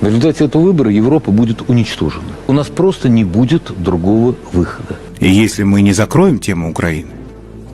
В результате этого выбора Европа будет уничтожена. У нас просто не будет другого выхода. И если мы не закроем тему Украины,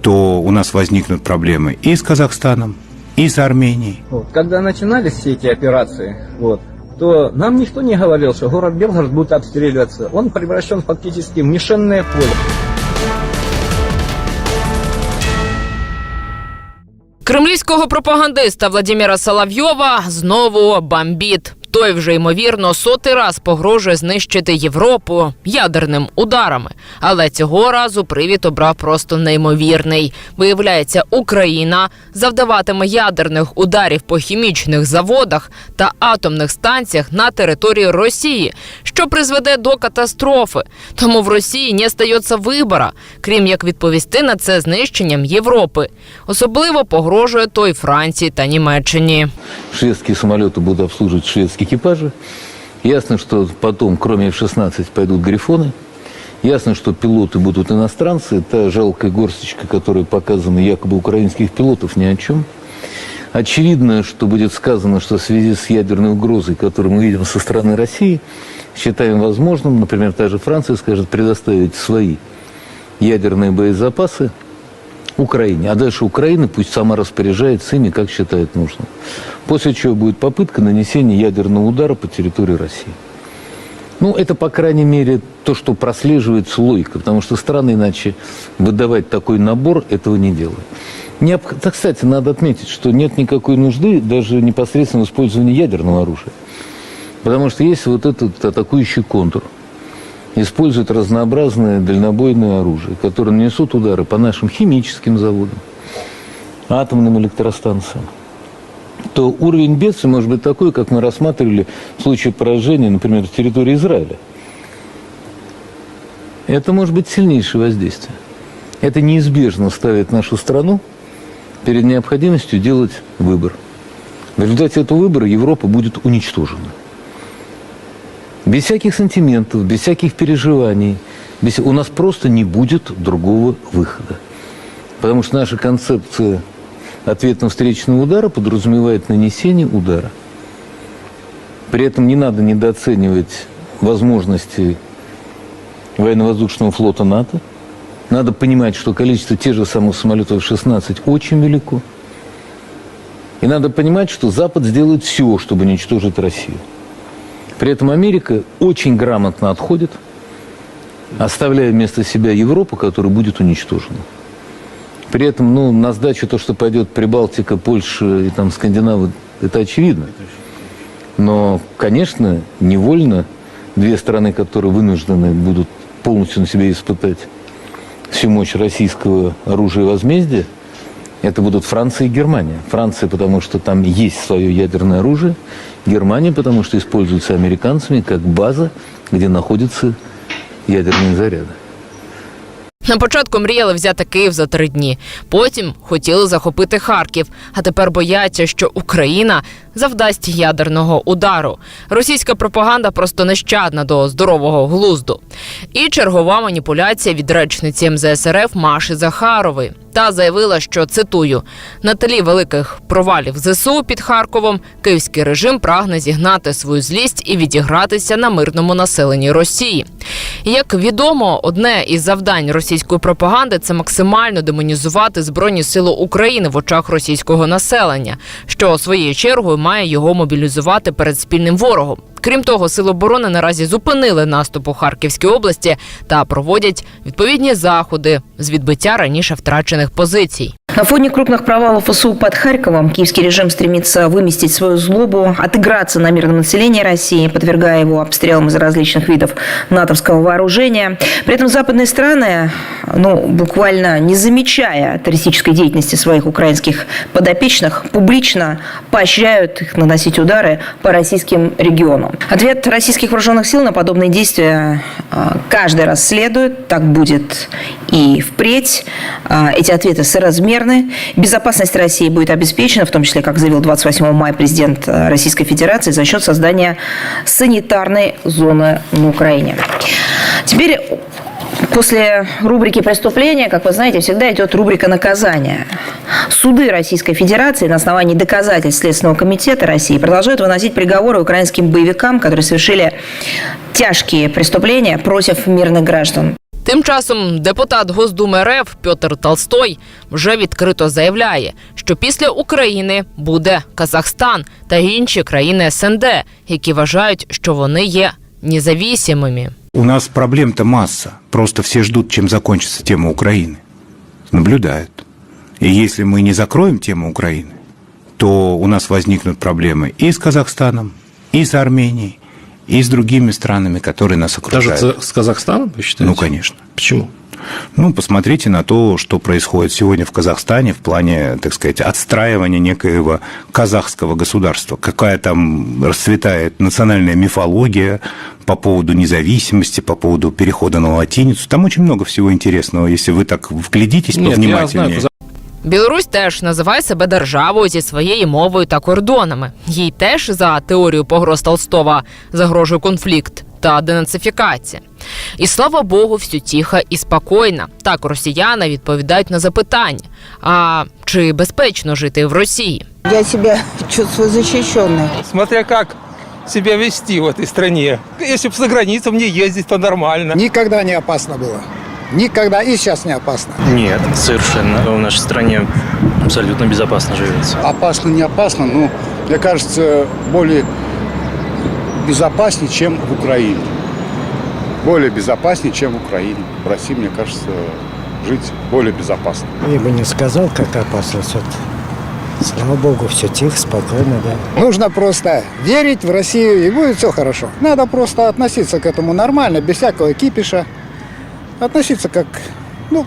то у нас возникнут проблемы и с Казахстаном, и с Арменией. Вот. Когда начинались все эти операции, вот, то нам никто не говорил, что город Белгород будет обстреливаться. Он превращен фактически в мишенное поле. Кремлівського пропагандиста Владимира Соловйова знову бомбіт. Той вже ймовірно сотий раз погрожує знищити Європу ядерним ударами. Але цього разу привід обрав просто неймовірний. Виявляється, Україна завдаватиме ядерних ударів по хімічних заводах та атомних станціях на території Росії, що призведе до катастрофи. Тому в Росії не стається вибора, крім як відповісти на це знищенням Європи. Особливо погрожує той Франції та Німеччині. Шведские самолеты будут обслуживать шведские экипажи. Ясно, что потом, кроме F-16, пойдут «Грифоны». Ясно, что пилоты будут иностранцы. Та жалкая горсточка, которая показана якобы украинских пилотов, ни о чем. Очевидно, что будет сказано, что в связи с ядерной угрозой, которую мы видим со стороны России, считаем возможным, например, та же Франция скажет предоставить свои ядерные боезапасы Украине. А дальше Украина пусть сама распоряжается ими, как считает нужным. После чего будет попытка нанесения ядерного удара по территории России. Ну, это, по крайней мере, то, что прослеживается логика, потому что страны иначе выдавать такой набор этого не делают. Необх- Так, кстати, надо отметить, что нет никакой нужды даже непосредственно в использовании ядерного оружия. Потому что есть вот этот атакующий контур. Используют разнообразное дальнобойное оружие, которое нанесут удары по нашим химическим заводам, атомным электростанциям то уровень бедствия может быть такой, как мы рассматривали в случае поражения, например, территории Израиля. Это может быть сильнейшее воздействие. Это неизбежно ставит нашу страну перед необходимостью делать выбор. В результате этого выбора Европа будет уничтожена. Без всяких сантиментов, без всяких переживаний. Без... У нас просто не будет другого выхода. Потому что наша концепция ответно-встречного удара подразумевает нанесение удара. При этом не надо недооценивать возможности военно-воздушного флота НАТО. Надо понимать, что количество тех же самых самолетов 16 очень велико. И надо понимать, что Запад сделает все, чтобы уничтожить Россию. При этом Америка очень грамотно отходит, оставляя вместо себя Европу, которая будет уничтожена. При этом, ну, на сдачу то, что пойдет Прибалтика, Польша и там Скандинавы, это очевидно. Но, конечно, невольно две страны, которые вынуждены будут полностью на себе испытать всю мощь российского оружия возмездия, это будут Франция и Германия. Франция, потому что там есть свое ядерное оружие. Германия, потому что используется американцами как база, где находятся ядерные заряды. На початку мріяли взяти Київ за три дні. Потім хотіли захопити Харків. А тепер бояться, що Україна завдасть ядерного удару. Російська пропаганда просто нещадна до здорового глузду. І чергова маніпуляція від речниці МЗС РФ Маші Захарової. Та заявила, що цитую на тлі великих провалів ЗСУ під Харковом київський режим прагне зігнати свою злість і відігратися на мирному населенні Росії. Як відомо, одне із завдань російської пропаганди це максимально демонізувати збройні сили України в очах російського населення, що своєю чергою має його мобілізувати перед спільним ворогом. Крім того, сили оборони наразі зупинили наступ у Харківській області та проводять відповідні заходи з відбиття раніше втрачених позицій. На фоне крупных провалов ВСУ под Харьковом киевский режим стремится выместить свою злобу, отыграться на мирном населении России, подвергая его обстрелам из различных видов натовского вооружения. При этом западные страны, ну, буквально не замечая террористической деятельности своих украинских подопечных, публично поощряют их наносить удары по российским регионам. Ответ российских вооруженных сил на подобные действия а, каждый раз следует, так будет и впредь. А, Эти ответы соразмерны. Безопасность России будет обеспечена, в том числе, как заявил 28 мая президент э, Российской Федерации, за счет создания санитарной зоны на Украине. Теперь После рубрики «Преступления», как вы знаете, всегда идет рубрика «Наказание». Суды Российской Федерации на основании доказательств Следственного комитета России продолжают выносить приговоры украинским боевикам, которые совершили тяжкие преступления против мирных граждан. Тим часом депутат Госдуми РФ Петр Толстой вже відкрито заявляє, що після України буде Казахстан та інші країни СНД, які вважають, що вони є независимими. У нас проблем-то масса. Просто все ждут, чем закончится тема Украины. Наблюдают. И если мы не закроем тему Украины, то у нас возникнут проблемы и с Казахстаном, и с Арменией, и с другими странами, которые нас Даже окружают. ц- с Казахстаном, вы считаете? Ну, конечно. Почему? Ну, посмотрите на то, что происходит сегодня в Казахстане в плане, так сказать, отстраивания некоего казахского государства. Какая там расцветает национальная мифология по поводу независимости, по поводу перехода на латиницу. Там очень много всего интересного, если вы так вглядитесь Нет, я повнимательнее. знаю, Білорусь теж називає себе державою зі своєю мовою та кордонами. Їй теж за теорію погроз Толстова загрожує конфлікт та денацифікація. І слава Богу, все тихо і спокійно. Так росіяни відповідають на запитання: а чи безпечно жити в Росії? Я себя чувствую защищенной. смотря как себя вести в этой стране. Если бы за границу мне ездить, то нормально. Никогда не опасно было. Никогда и сейчас не опасно. Нет, совершенно. В нашей стране абсолютно безопасно живется. Опасно, не опасно, но, мне кажется, более безопаснее, чем в Украине. Более безопаснее, чем в Украине. В России, мне кажется, жить более безопасно. Я бы не сказал, как опасность. Вот, слава богу, все тихо, спокойно, да. Нужно просто верить в Россию, и будет все хорошо. Надо просто относиться к этому нормально, без всякого кипиша. Относиться как, ну,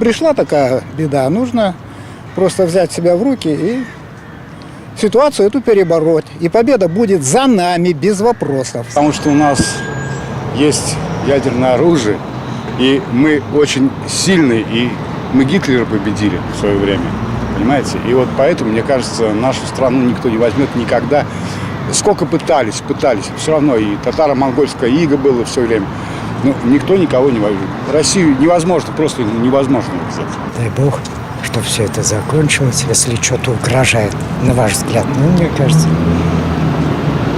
пришла такая беда, нужно просто взять себя в руки и ситуацию эту перебороть. И победа будет за нами, без вопросов. Потому что у нас есть ядерное оружие, и мы очень сильны, и мы Гитлера победили в свое время, понимаете? И вот поэтому, мне кажется, нашу страну никто не возьмет никогда. Сколько пытались, пытались, все равно и татаро-монгольская ига было все время. Но никто никого не возьмет. Россию невозможно, просто невозможно взять. Дай бог, что все это закончилось, если что-то угрожает, на ваш взгляд. Ну, мне кажется,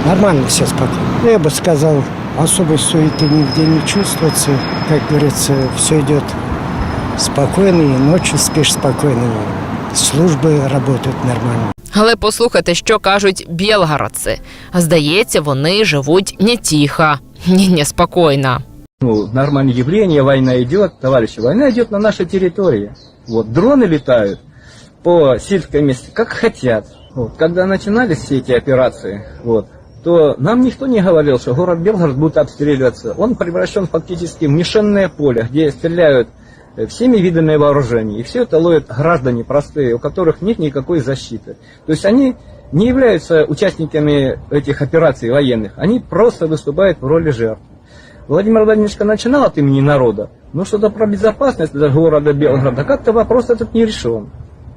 нормально все спокойно. Ну, Я бы сказал, особой суеты нигде не чувствуется. Как говорится, все идет спокойно, и ночью спишь спокойно. Службы работают нормально. Але послухайте, що кажуть білгородці. Здається, вони живуть не тихо, ні неспокійно. Ну, нормальное явление, война идет, товарищи, война идет на нашей территории. Вот, дроны летают по сельской местности, как хотят. Вот, когда начинались все эти операции, вот, то нам никто не говорил, что город Белгород будет обстреливаться. Он превращен фактически в мишенное поле, где стреляют э, всеми видами вооружений. И все это ловят граждане простые, у которых нет никакой защиты. То есть они не являются участниками этих операций военных, они просто выступают в роли жертв. Владимир Владимирович начинал от имени народа, но что-то про безопасность для города Белгорода, как-то вопрос этот не решен.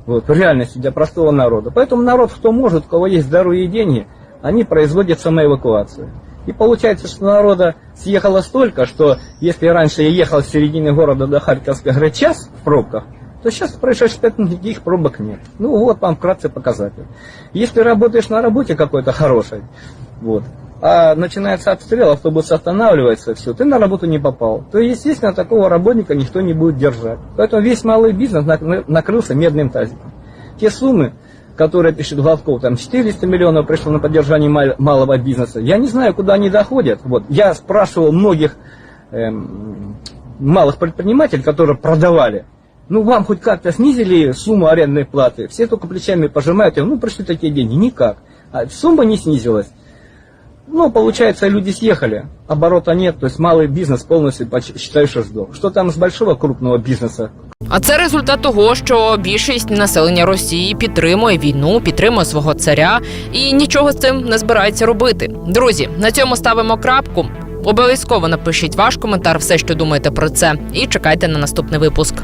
Вот, в реальности для простого народа. Поэтому народ, кто может, у кого есть здоровье и деньги, они производят самоэвакуацию. И получается, что народа съехало столько, что если раньше я ехал с середины города до Харьковской горы час в пробках, то сейчас происшедших пять никаких пробок нет. Ну вот вам вкратце показатель. Если работаешь на работе какой-то хорошей, вот, а начинается обстрел, автобус останавливается, все, ты на работу не попал, то, естественно, такого работника никто не будет держать. Поэтому весь малый бизнес нак- накрылся медным тазиком. Те суммы, которые пишет Гладков, там 400 миллионов пришло на поддержание мал- малого бизнеса, я не знаю, куда они доходят. Вот, я спрашивал многих эм, малых предпринимателей, которые продавали, ну, вам хоть как-то снизили сумму арендной платы? Все только плечами пожимают, ну, пришли такие деньги. Никак. А сумма не снизилась. Ну, получается, люди съехали, оборота нет, то есть малый бизнес полностью считаю, что сдох. Что там с большого крупного бизнеса? А це результат того, що більшість населення Росії підтримує війну, підтримує свого царя і нічого з цим не збирається робити. Друзі, на цьому ставимо крапку. Обов'язково напишіть ваш коментар, все, що думаєте про це, і чекайте на наступний випуск.